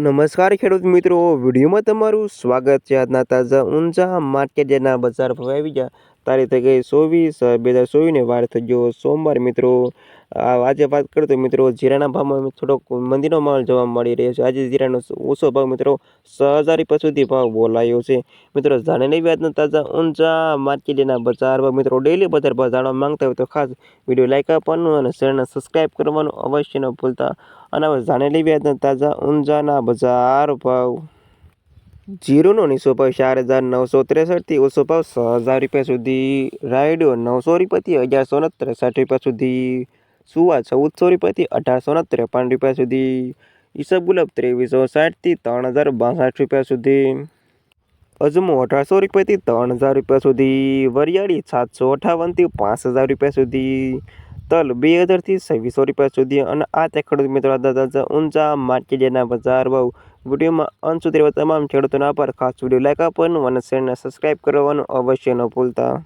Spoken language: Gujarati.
નમસ્કાર ખેડૂત મિત્રો, વિડીયોમાં તમારું સ્વાગત છે આજના તાજા ઊંઝા માર્કેટ જેના બજાર ભાવ ગયા તારીખ થઈ ગઈ ચોવીસ બે હજાર ચોવીસને વાર થઈ ગયો સોમવાર, મિત્રો. આજે વાત કરું તો મિત્રો જીરાના ભાવમાં થોડોક મંદીનો માહોલ જોવા મળી રહ્યો છે. આજે જીરાનો ઓછો ભાવ મિત્રો છ હજાર ભાવ બોલાયો છે. મિત્રો જાણીને વ્યાજના તાજા ઊંઝા માર્કેટના યાર્ડના બજાર ભાવ મિત્રો ડેલી બજાર ભાવ જાણવા માંગતા હોય તો ખાસ વીડિયો લાઈક આપવાનું અને શેરને સબસ્ક્રાઈબ કરવાનું અવશ્ય ન ભૂલતા. અને હવે જાણેલી વ્યાજના તાજા ઊંઝાના બજાર ભાવ. જીરુનો નીચો ભાવ ચાર હજાર નવસો ત્રેસઠથી ઓછો ભાવ છ હજાર રૂપિયા સુધી રાયડો નવસો રૂપિયાથી અગિયારસો ને ત્રેસઠ રૂપિયા સુધી, સુવા ચૌદસો રૂપિયાથી અઢારસો ને ત્રેપન રૂપિયા સુધી ઈસબગુલાબ ત્રેવીસો સાઠથી ત્રણ હજાર બાસઠ રૂપિયા સુધી, અજમો અઢારસો રૂપિયાથી ત્રણ હજાર રૂપિયા સુધી, વરિયાળી સાતસો અઠાવનથી પાંચ હજાર રૂપિયા સુધી, તલ બે હજારથી છવ્વીસો રૂપિયા સુધી અને આ તે ખેડૂત મિત્રો દાદા ઊંચા માર્કેટના બજાર ભાવ વિડીયોમાં અંત સુધી તમામ ખેડૂતોના આભાર ખાસ વીડિયો લાઈક આપવાનું અને ચેનલને સબસ્ક્રાઈબ કરવાનું અવશ્ય ન ભૂલતા.